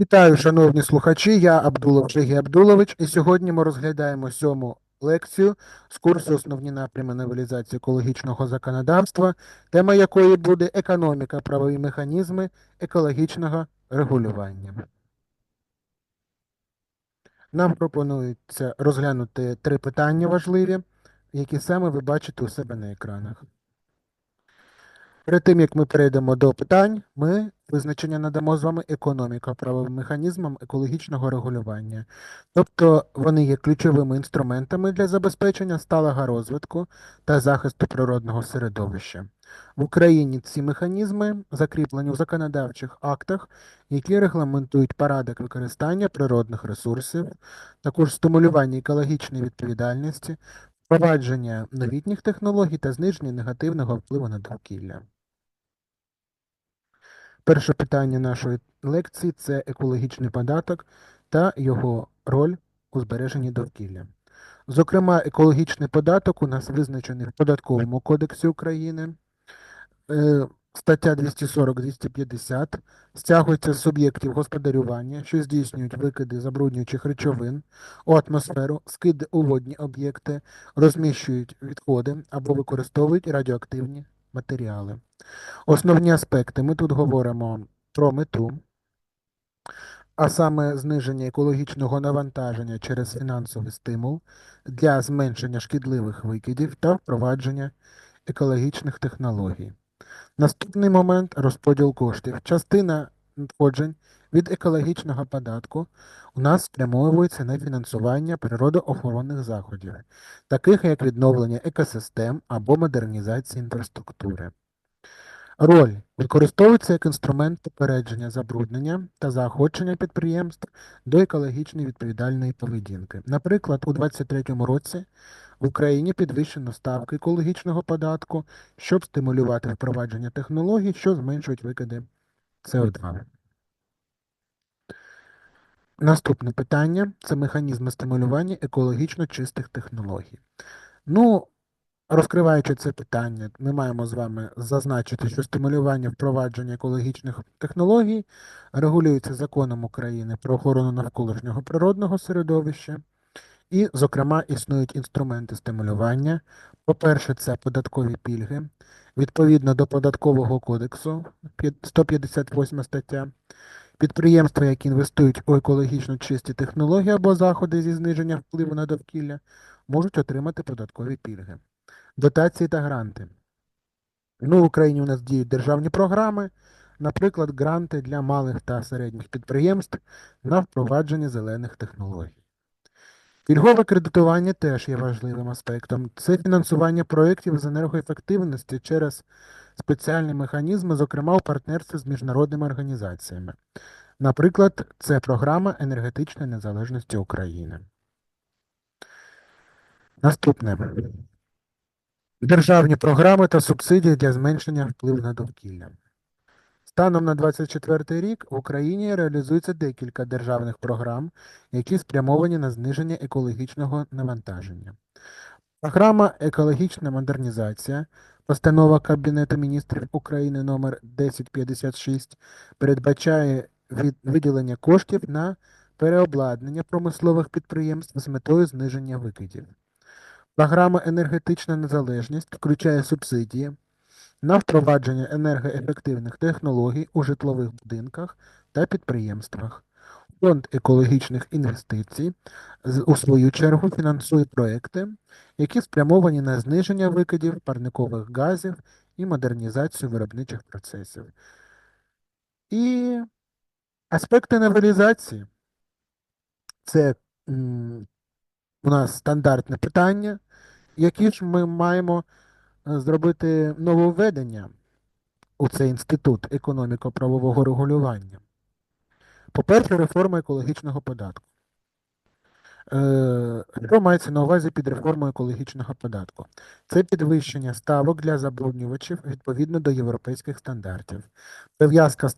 Вітаю, шановні слухачі. Я Абдулов Жигі Абдулович, і сьогодні ми розглядаємо сьому лекцію з курсу Основні напрями новелізації екологічного законодавства, тема якої буде економіка, правові механізми екологічного регулювання. Нам пропонується розглянути три питання важливі, які саме ви бачите у себе на екранах. Перед тим, як ми перейдемо до питань, ми визначення надамо з вами економіка правовим механізмам екологічного регулювання. Тобто вони є ключовими інструментами для забезпечення сталого розвитку та захисту природного середовища. В Україні ці механізми закріплені в законодавчих актах, які регламентують порядок використання природних ресурсів, також стимулювання екологічної відповідальності, впровадження новітніх технологій та зниження негативного впливу на довкілля. Перше питання нашої лекції це екологічний податок та його роль у збереженні довкілля. Зокрема, екологічний податок у нас визначений в Податковому кодексі України. Е, Стаття 240-250 стягується з суб'єктів господарювання, що здійснюють викиди забруднюючих речовин у атмосферу, скиди у водні об'єкти, розміщують відходи або використовують радіоактивні матеріали. Основні аспекти. Ми тут говоримо про мету, а саме зниження екологічного навантаження через фінансовий стимул для зменшення шкідливих викидів та впровадження екологічних технологій. Наступний момент розподіл коштів. Частина надходжень від екологічного податку у нас спрямовується на фінансування природоохоронних заходів, таких як відновлення екосистем або модернізація інфраструктури. Роль використовується як інструмент попередження забруднення та заохочення підприємств до екологічної відповідальної поведінки. Наприклад, у 2023 році в Україні підвищено ставки екологічного податку, щоб стимулювати впровадження технологій, що зменшують викиди СО2. Наступне питання це механізми стимулювання екологічно чистих технологій. Ну, Розкриваючи це питання, ми маємо з вами зазначити, що стимулювання впровадження екологічних технологій регулюється законом України про охорону навколишнього природного середовища, і, зокрема, існують інструменти стимулювання. По-перше, це податкові пільги. Відповідно до податкового кодексу 158 стаття. Підприємства, які інвестують у екологічно чисті технології або заходи зі зниження впливу на довкілля, можуть отримати податкові пільги. Дотації та гранти. Ну, в Україні у нас діють державні програми, наприклад, гранти для малих та середніх підприємств на впровадження зелених технологій. Пільгове кредитування теж є важливим аспектом. Це фінансування проєктів з енергоефективності через спеціальні механізми, зокрема у партнерстві з міжнародними організаціями. Наприклад, це програма енергетичної незалежності України. Наступне. Державні програми та субсидії для зменшення впливу на довкілля. Станом на 2024 рік в Україні реалізується декілька державних програм, які спрямовані на зниження екологічного навантаження. Програма Екологічна модернізація, постанова Кабінету міністрів України номер 1056 передбачає виділення коштів на переобладнання промислових підприємств з метою зниження викидів. Програма Енергетична незалежність включає субсидії на впровадження енергоефективних технологій у житлових будинках та підприємствах. Фонд екологічних інвестицій, у свою чергу, фінансує проекти, які спрямовані на зниження викидів парникових газів і модернізацію виробничих процесів. І аспекти новелізації це у нас стандартне питання, які ж ми маємо зробити нововведення у цей інститут економіко-правового регулювання. По-перше, реформа екологічного податку. Е, Що мається на увазі під реформою екологічного податку? Це підвищення ставок для забруднювачів відповідно до європейських стандартів, прив'язка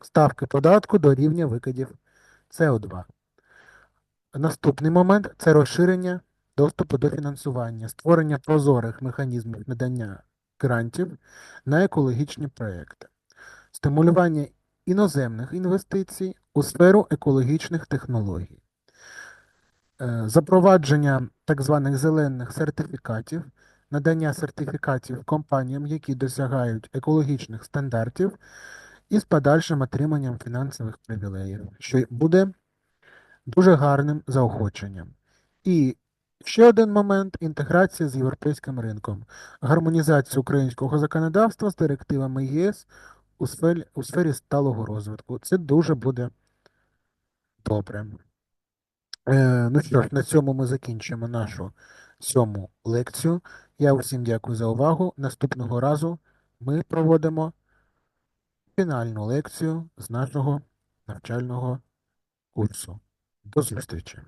ставки податку до рівня викидів СО2. Наступний момент це розширення доступу до фінансування, створення прозорих механізмів надання грантів на екологічні проекти, стимулювання іноземних інвестицій у сферу екологічних технологій. Е, Запровадження так званих зелених сертифікатів, надання сертифікатів компаніям, які досягають екологічних стандартів, і з подальшим отриманням фінансових привілеїв, що буде дуже гарним заохоченням. І ще один момент інтеграція з європейським ринком, гармонізація українського законодавства з директивами ЄС у сфері, у сфері сталого розвитку. Це дуже буде добре. Е, ну що ж, на цьому ми закінчимо нашу сьому лекцію. Я усім дякую за увагу. Наступного разу ми проводимо фінальну лекцію з нашого навчального курсу. До зустрічі!